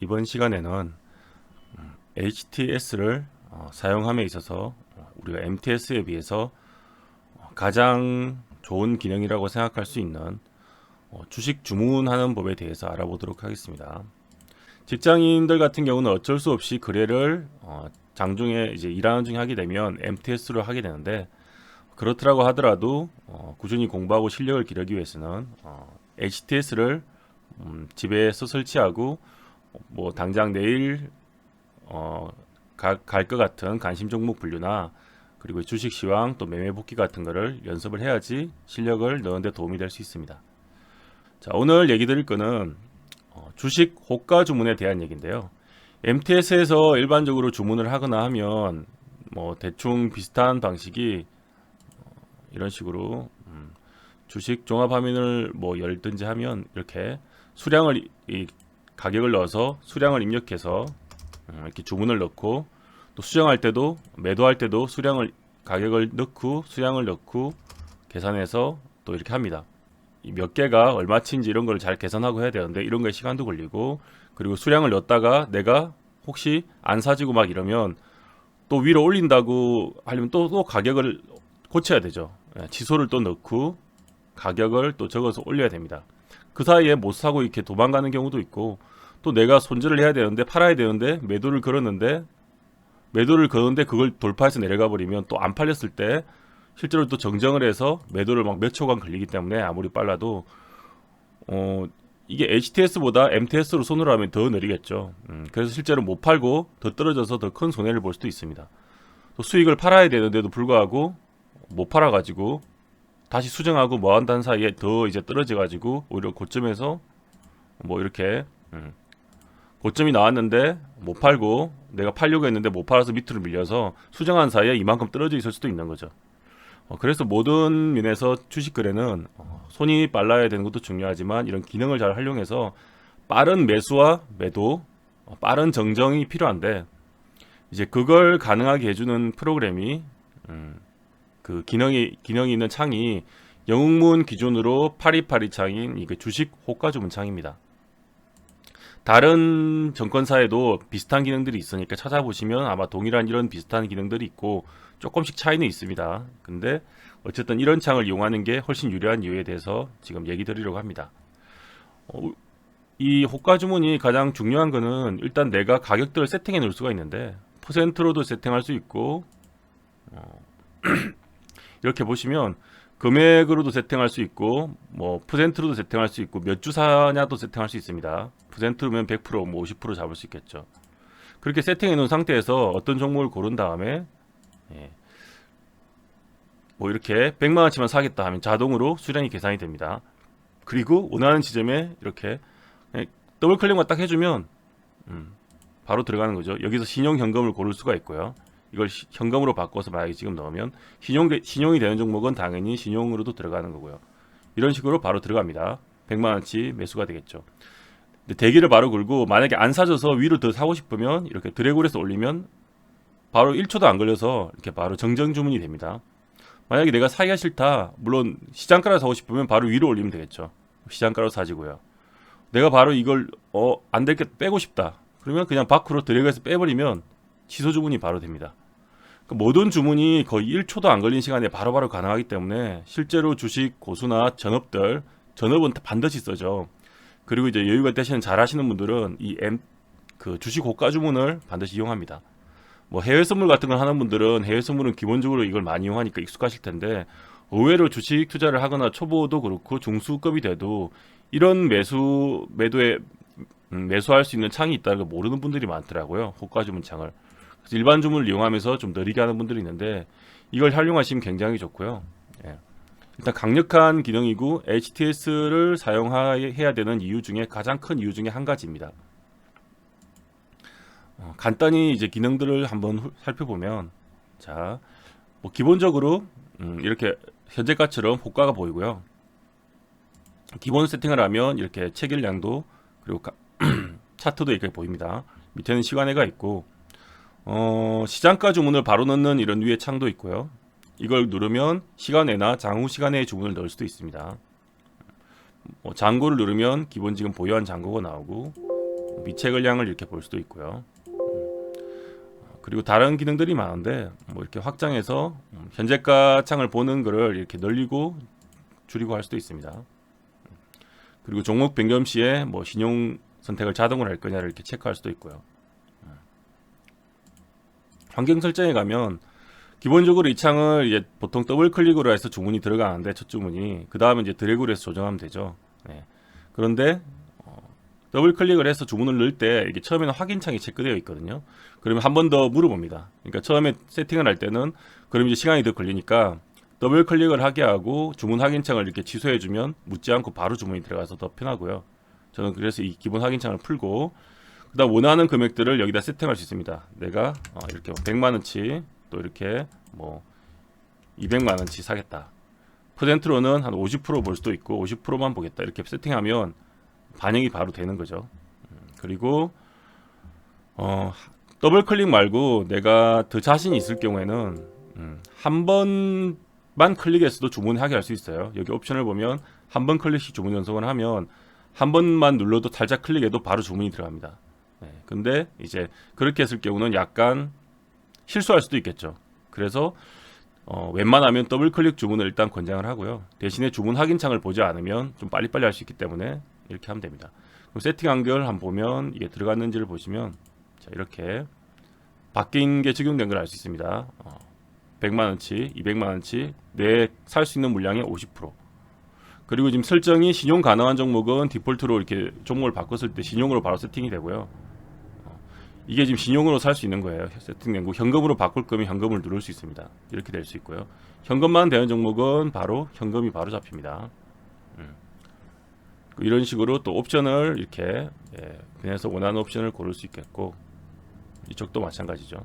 이번 시간에는 HTS를 어, 사용함에 있어서 어, 우리가 MTS에 비해서 어, 가장 좋은 기능이라고 생각할 수 있는 어, 주식 주문하는 법에 대해서 알아보도록 하겠습니다. 직장인들 같은 경우는 어쩔 수 없이 거래를 어, 장중에 이제 일하는 중에 하게 되면 MTS로 하게 되는데 그렇더라고 하더라도 어, 꾸준히 공부하고 실력을 기르기 위해서는 어, HTS를 음, 집에서 설치하고 뭐 당장 내일 어, 갈 것 같은 관심 종목 분류나 그리고 주식 시황 또 매매 복귀 같은 거를 연습을 해야지 실력을 넣는데 도움이 될 수 있습니다. 자 오늘 얘기 드릴 거는 어, 주식 호가 주문에 대한 얘기인데요. MTS에서 일반적으로 주문을 하거나 하면 뭐 대충 비슷한 방식이 어, 이런 식으로 음, 주식 종합 화면을 뭐 열든지 하면 이렇게 수량을 이- 이 가격을 넣어서 수량을 입력해서 음, 이렇게 주문을 넣고 또 수정할 때도 매도할 때도 수량을 가격을 넣고 수량을 넣고 계산해서 또 이렇게 합니다. 이몇 개가 얼마치인지 이런 걸 잘 계산하고 해야 되는데 이런 거에 시간도 걸리고 그리고 수량을 넣었다가 내가 혹시 안 사지고 막 이러면 또 위로 올린다고 하려면 또, 또 가격을 고쳐야 되죠. 예, 지소를 또 넣고 가격을 또 적어서 올려야 됩니다. 그 사이에 못 사고 이렇게 도망가는 경우도 있고 또 내가 손절을 해야 되는데 팔아야 되는데 매도를 걸었는데 매도를 거는데 그걸 돌파해서 내려가 버리면 또 안 팔렸을 때 실제로 또 정정을 해서 매도를 막 몇 초간 걸리기 때문에 아무리 빨라도 어 이게 HTS보다 MTS로 손으로 하면 더 느리겠죠. 음, 그래서 실제로 못 팔고 더 떨어져서 더 큰 손해를 볼 수도 있습니다. 또 수익을 팔아야 되는데도 불구하고 못 팔아 가지고 다시 수정하고 뭐 한다는 사이에 더 이제 떨어져 가지고 오히려 고점에서 뭐 이렇게 음, 고점이 나왔는데 못 팔고 내가 팔려고 했는데 못 팔아서 밑으로 밀려서 수정한 사이에 이만큼 떨어져 있을 수도 있는 거죠. 어, 그래서 모든 면에서 주식 거래는 어, 손이 빨라야 되는 것도 중요하지만 이런 기능을 잘 활용해서 빠른 매수와 매도, 어, 빠른 정정이 필요한데 이제 그걸 가능하게 해주는 프로그램이 음, 그 기능이 기능이 있는 창이 영웅문 기준으로 8282 창인 이그 주식 호가 주문 창입니다. 다른 정권사에도 비슷한 기능들이 있으니까 찾아보시면 아마 동일한 이런 비슷한 기능들이 있고 조금씩 차이는 있습니다. 근데 어쨌든 이런 창을 이용하는 게 훨씬 유리한 이유에 대해서 지금 얘기 드리려고 합니다. 어, 이 호가 주문이 가장 중요한 거는 일단 내가 가격들을 세팅해 놓을 수가 있는데 퍼센트로도 세팅할 수 있고 어, 이렇게 보시면 금액으로도 세팅할 수 있고 뭐 퍼센트로도 세팅할 수 있고 몇 주 사냐도 세팅할 수 있습니다. 퍼센트면 100%, 뭐 50% 잡을 수 있겠죠. 그렇게 세팅해 놓은 상태에서 어떤 종목을 고른 다음에 예, 뭐 이렇게 100만 원치만 사겠다 하면 자동으로 수량이 계산이 됩니다. 그리고 원하는 지점에 이렇게 그냥 더블 클릭만 딱 해주면 음, 바로 들어가는 거죠. 여기서 신용 현금을 고를 수가 있고요. 이걸 시- 현금으로 바꿔서 만약에 지금 넣으면 신용 신용이 되는 종목은 당연히 신용으로도 들어가는 거고요. 이런 식으로 바로 들어갑니다. 100만 원치 매수가 되겠죠. 근데 대기를 바로 걸고 만약에 안 사줘서 위로 더 사고 싶으면 이렇게 드래그해서 올리면 바로 1초도 안 걸려서 이렇게 바로 정정 주문이 됩니다. 만약에 내가 사기가 싫다, 물론 시장가로 사고 싶으면 바로 위로 올리면 되겠죠. 시장가로 사지고요. 내가 바로 이걸 어 안 될 게 빼고 싶다. 그러면 그냥 밖으로 드래그해서 빼버리면 취소 주문이 바로 됩니다. 그 모든 주문이 거의 1초도 안 걸린 시간에 바로 바로 가능하기 때문에 실제로 주식 고수나 전업들 전업은 반드시 써죠. 그리고 이제 여유가 되시는 잘 하시는 분들은 이 M 그 주식 고가 주문을 반드시 이용합니다. 뭐 해외 선물 같은 걸 하는 분들은 해외 선물은 기본적으로 이걸 많이 이용하니까 익숙하실 텐데 의외로 주식 투자를 하거나 초보도 그렇고 중수급이 돼도 이런 매수 매도에 음, 매수할 수 있는 창이 있다는 걸 모르는 분들이 많더라고요. 호가 주문 창을. 일반 주문을 이용하면서 좀 느리게 하는 분들이 있는데 이걸 활용하시면 굉장히 좋고요. 예. 일단 강력한 기능이고 HTS를 사용해야 되는 이유 중에 가장 큰 이유 중에 한 가지입니다. 어, 간단히 이제 기능들을 한번 후- 살펴보면 자, 뭐 기본적으로 음, 이렇게 현재가처럼 호가가 보이고요. 기본 세팅을 하면 이렇게 체결량도 그리고 가- 차트도 이렇게 보입니다. 밑에는 시간회가 있고 어, 시장가 주문을 바로 넣는 이런 위에 창도 있고요. 이걸 누르면 시간외나 장후 시간외의 주문을 넣을 수도 있습니다. 뭐 잔고를 누르면 기본 지금 보유한 잔고가 나오고 미체 걸량을 이렇게 볼 수도 있고요. 음, 그리고 다른 기능들이 많은데 뭐 이렇게 확장해서 음, 현재가 창을 보는 거를 이렇게 늘리고 줄이고 할 수도 있습니다. 그리고 종목 변경 시에 뭐 신용 선택을 자동으로 할 거냐를 이렇게 체크할 수도 있고요. 음. 환경 설정에 가면 기본적으로 이 창을 이제 보통 더블 클릭으로 해서 주문이 들어가는데 첫 주문이 그 다음에 이제 드래그로 해서 조정하면 되죠. 네. 그런데 어, 더블 클릭을 해서 주문을 넣을 때 이게 처음에는 확인 창이 체크되어 있거든요. 그러면 한 번 더 물어봅니다. 그러니까 처음에 세팅을 할 때는 그럼 이제 시간이 더 걸리니까 더블 클릭을 하게 하고 주문 확인 창을 이렇게 취소해 주면 묻지 않고 바로 주문이 들어가서 더 편하고요. 저는 그래서 이 기본 확인 창을 풀고 그다음 원하는 금액들을 여기다 세팅할 수 있습니다. 내가 어, 이렇게 100만 원치 또 이렇게 뭐 200만 원치 사겠다. 퍼센트로는 한 50%볼 수도 있고 50%만 보겠다. 이렇게 세팅하면 반영이 바로 되는 거죠. 음, 그리고 어, 더블 클릭 말고 내가 더 자신이 있을 경우에는 음, 한 번만 클릭해서도 주문하게 할 수 있어요. 여기 옵션을 보면 한 번 클릭씩 주문 연속을 하면 한 번만 눌러도 살짝 클릭해도 바로 주문이 들어갑니다. 네, 근데 이제 그렇게 했을 경우는 약간 실수할 수도 있겠죠. 그래서 어, 웬만하면 더블 클릭 주문을 일단 권장을 하고요. 대신에 주문 확인 창을 보지 않으면 좀 빨리빨리 할 수 있기 때문에 이렇게 하면 됩니다. 세팅 한결 한번 보면 이게 들어갔는지를 보시면 자, 이렇게 바뀐 게 적용된 걸 알 수 있습니다. 어, 100만 원치, 200만 원치 내 살 수 있는 물량의 50%. 그리고 지금 설정이 신용 가능한 종목은 디폴트로 이렇게 종목을 바꿨을 때 신용으로 바로 세팅이 되고요. 이게 지금 신용으로 살 수 있는 거예요. 세팅된 거. 현금으로 바꿀 거면 현금을 누를 수 있습니다. 이렇게 될 수 있고요. 현금만 되는 종목은 바로 현금이 바로 잡힙니다. 음. 이런 식으로 또 옵션을 이렇게 예, 그래서 원하는 옵션을 고를 수 있겠고 이쪽도 마찬가지죠.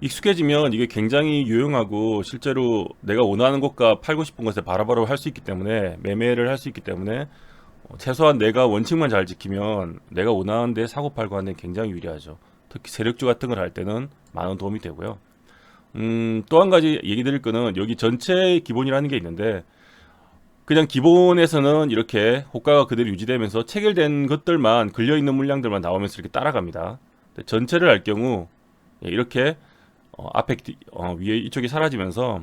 익숙해지면 이게 굉장히 유용하고 실제로 내가 원하는 것과 팔고 싶은 것에 바로바로 할 수 있기 때문에 매매를 할 수 있기 때문에 어, 최소한 내가 원칙만 잘 지키면 내가 원하는 데 사고 팔고 하는 데 굉장히 유리하죠. 특히 세력주 같은 걸 할 때는 많은 도움이 되고요. 음, 또 한 가지 얘기 드릴 거는 여기 전체 기본이라는 게 있는데 그냥 기본에서는 이렇게 호가가 그대로 유지되면서 체결된 것들만 걸려 있는 물량들만 나오면서 이렇게 따라갑니다. 전체를 할 경우 예, 이렇게 어, 앞에 어, 위에 이쪽이 사라지면서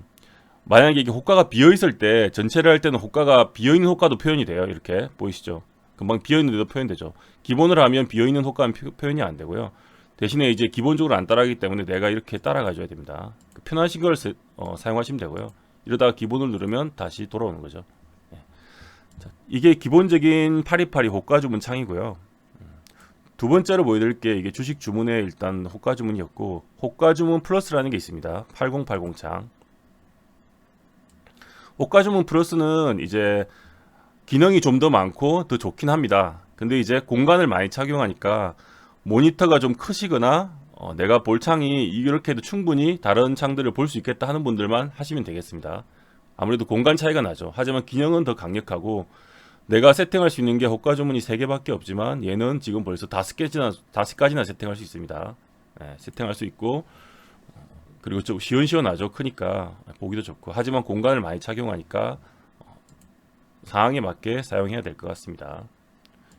만약에 이게 호가가 비어 있을 때 전체를 할 때는 호가가 비어 있는 호가도 표현이 돼요. 이렇게 보이시죠? 금방 비어 있는데도 표현되죠. 기본으로 하면 비어 있는 호가는 표현이 안 되고요. 대신에 이제 기본적으로 안 따라가기 때문에 내가 이렇게 따라가 줘야 됩니다. 그 편하신 걸 어, 사용하시면 되고요. 이러다가 기본을 누르면 다시 돌아오는 거죠. 예. 자, 이게 기본적인 파리파리 호가 주문 창이고요. 음. 두 번째로 보여드릴 게 이게 주식 주문의 일단 호가 주문이었고 호가 주문 플러스라는 게 있습니다. 8080 창. 호가 주문 플러스는 이제 기능이 좀 더 많고 더 좋긴 합니다. 근데 이제 공간을 많이 착용하니까 모니터가 좀 크시거나 어, 내가 볼 창이 이렇게 해도 충분히 다른 창들을 볼 수 있겠다 하는 분들만 하시면 되겠습니다. 아무래도 공간 차이가 나죠. 하지만 기능은 더 강력하고 내가 세팅할 수 있는 게 호가 주문이 3개밖에 없지만 얘는 지금 벌써 5개나, 5가지나 세팅할 수 있습니다. 네, 세팅할 수 있고 그리고 좀 시원시원하죠. 크니까 보기도 좋고 하지만 공간을 많이 착용하니까 어, 상황에 맞게 사용해야 될 것 같습니다.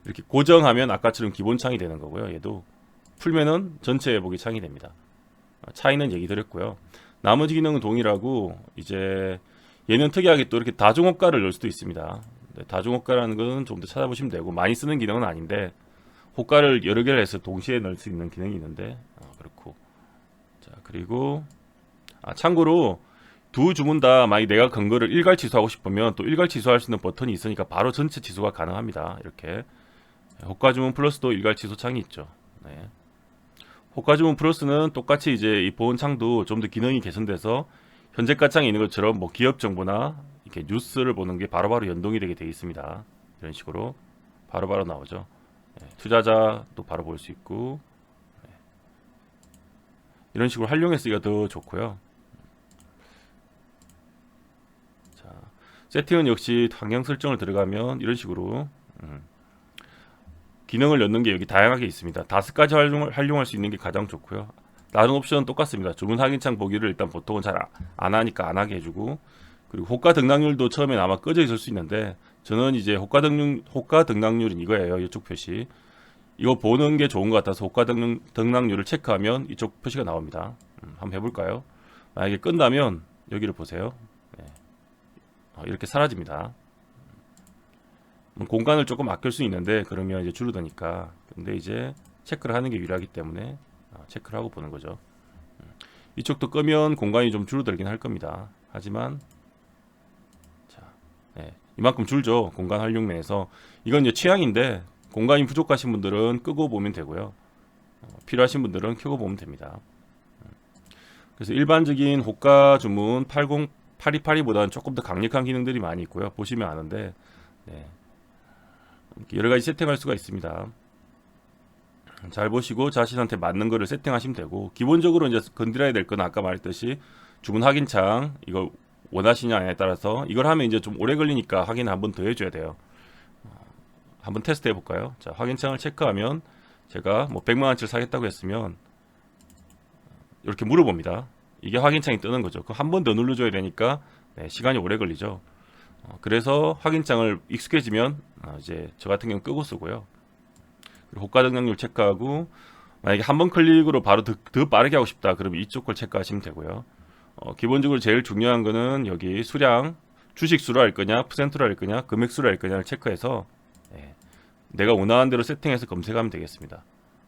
이렇게 고정하면 아까처럼 기본 창이 되는 거고요. 얘도 풀면은 전체 보기 창이 됩니다. 어, 차이는 얘기 드렸고요. 나머지 기능은 동일하고 이제 얘는 특이하게 또 이렇게 다중호가를 넣을 수도 있습니다. 다중호가라는 것은 좀 더 찾아보시면 되고 많이 쓰는 기능은 아닌데 호가를 여러 개를 해서 동시에 넣을 수 있는 기능이 있는데 어, 그렇고 자 그리고 아, 참고로 두 주문 다 만약 내가 건 거를 일괄 취소하고 싶으면 또 일괄 취소할 수 있는 버튼이 있으니까 바로 전체 취소가 가능합니다. 이렇게 호가 주문 플러스도 일괄 취소 창이 있죠. 네. 호가 주문 플러스는 똑같이 이제 이 보온 창도 좀 더 기능이 개선돼서 현재 가 창에 있는 것처럼 뭐 기업 정보나 이렇게 뉴스를 보는 게 바로바로 연동이 되게 되어 있습니다. 이런 식으로 바로바로 나오죠. 네. 투자자도 바로 볼 수 있고 네. 이런 식으로 쓰기가 더 좋고요. 세팅은 역시 환경 설정을 들어가면 이런 식으로 음, 기능을 넣는 게 여기 다양하게 있습니다. 다섯 가지 활용, 활용할 수 있는 게 가장 좋고요. 다른 옵션은 똑같습니다. 주문 확인창 보기를 일단 보통은 잘 안 하니까 안 하게 해주고 그리고 호가 등락률도 처음엔 아마 꺼져 있을 수 있는데 저는 이제 호가 등락 호가 등락률은 이거예요. 이쪽 표시. 이거 보는 게 좋은 것 같아서 호가 등락, 등락 률을 체크하면 이쪽 표시가 나옵니다. 음, 한번 해볼까요? 만약에 끈다면 여기를 보세요. 네. 어, 이렇게 사라집니다. 음, 공간을 조금 아낄 수 있는데 그러면 이제 줄어드니까. 근데 이제 체크를 하는 게 유리하기 때문에 어, 체크를 하고 보는 거죠. 음, 이쪽도 끄면 공간이 좀 줄어들긴 할 겁니다. 하지만 자, 네, 이만큼 줄죠. 공간 활용 내에서 이건 이제 취향인데 공간이 부족하신 분들은 끄고 보면 되고요. 어, 필요하신 분들은 켜고 보면 됩니다. 음, 그래서 일반적인 호가 주문 80 8282보다는 조금 더 강력한 기능들이 많이 있고요. 보시면 아는데 네. 여러 가지 세팅할 수가 있습니다. 잘 보시고 자신한테 맞는 거를 세팅하시면 되고 기본적으로 이제 건드려야 될 건 아까 말했듯이 주문 확인창 이거 원하시냐에 따라서 이걸 하면 이제 좀 오래 걸리니까 확인 한번 더 해줘야 돼요. 어, 한번 테스트 해 볼까요? 자 확인창을 체크하면 제가 뭐 100만 원치를 사겠다고 했으면 이렇게 물어봅니다. 이게 확인창이 뜨는 거죠. 그 한 번 더 눌러줘야 되니까 네, 시간이 오래 걸리죠. 어, 그래서 확인창을 익숙해지면 어, 이제 저 같은 경우 끄고 쓰고요. 그리고 호가 등락률 체크하고 만약에 한 번 클릭으로 바로 더, 더 빠르게 하고 싶다 그러면 이쪽 걸 체크하시면 되고요. 어, 기본적으로 제일 중요한 거는 여기 수량 주식 수로 할 거냐 퍼센트로 할 거냐 금액 수로 할 거냐를 체크해서 예, 내가 원하는 대로 세팅해서 검색하면 되겠습니다.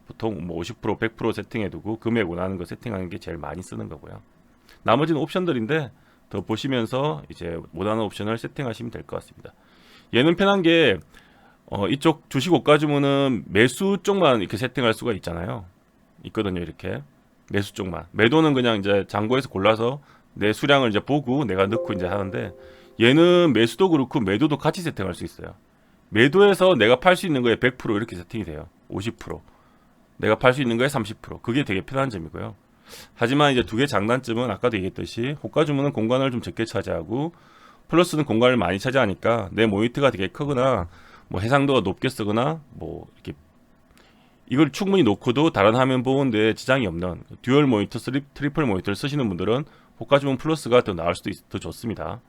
보통 뭐 50% 100% 세팅해 두고 금액 원하는 거 세팅하는 게 제일 많이 쓰는 거고요. 나머지는 옵션들인데 더 보시면서 이제 원하는 옵션을 세팅하시면 될 것 같습니다. 얘는 편한 게 어, 이쪽 주식 고가 주문은 매수 쪽만 이렇게 세팅할 수가 있잖아요. 있거든요, 이렇게. 매수 쪽만. 매도는 그냥 이제 잔고에서 골라서 내 수량을 이제 보고 내가 넣고 이제 하는데 얘는 매수도 그렇고 매도도 같이 세팅할 수 있어요. 매도에서 내가 팔 수 있는 거에 100% 이렇게 세팅이 돼요. 50%. 내가 팔 수 있는 거에 30%. 그게 되게 편한 점이고요. 하지만 이제 두 개 장단점은 아까도 얘기했듯이 호가 주문은 공간을 좀 적게 차지하고 플러스는 공간을 많이 차지하니까 내 모니터가 되게 크거나 뭐 해상도가 높게 쓰거나 뭐 이렇게 이걸 충분히 놓고도 다른 화면 보는데 지장이 없는 듀얼 모니터, 트리플 모니터를 쓰시는 분들은 호가 주문 플러스가 더 나을 수도 있, 더 좋습니다.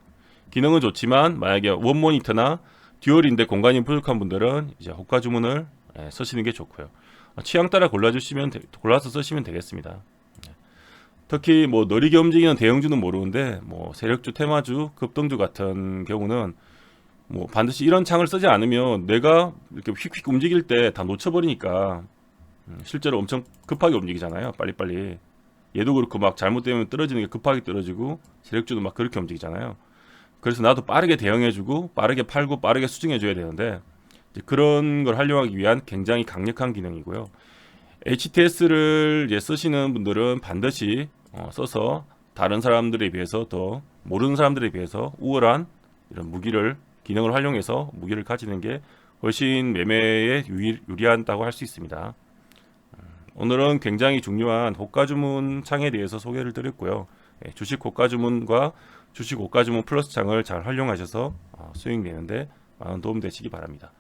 기능은 좋지만 만약에 원 모니터나 듀얼인데 공간이 부족한 분들은 이제 호가 주문을 예, 쓰시는 게 좋고요. 취향 따라 골라주시면 되- 골라서 쓰시면 되겠습니다. 예. 특히 뭐 느리게 움직이는 대형주는 모르는데 뭐 세력주, 테마주, 급등주 같은 경우는 뭐 반드시 이런 창을 쓰지 않으면 내가 이렇게 휙휙 움직일 때 다 놓쳐버리니까 음, 실제로 엄청 급하게 움직이잖아요. 빨리빨리. 얘도 그렇고 막 잘못되면 떨어지는 게 급하게 떨어지고 세력주도 막 그렇게 움직이잖아요. 그래서 나도 빠르게 대응해주고 빠르게 팔고 빠르게 수정해줘야 되는데 그런 걸 활용하기 위한 굉장히 강력한 기능이고요. HTS를 쓰시는 분들은 반드시 어, 써서 다른 사람들에 비해서 더 모르는 사람들에 비해서 우월한 이런 무기를 기능을 활용해서 무기를 가지는 게 훨씬 매매에 유리, 유리한다고 할 수 있습니다. 음, 오늘은 굉장히 중요한 호가 주문 창에 대해서 소개를 드렸고요. 예, 주식 호가 주문과 주식 호가 주문 플러스 창을 잘 활용하셔서 어, 수익 내는데 많은 도움 되시기 바랍니다.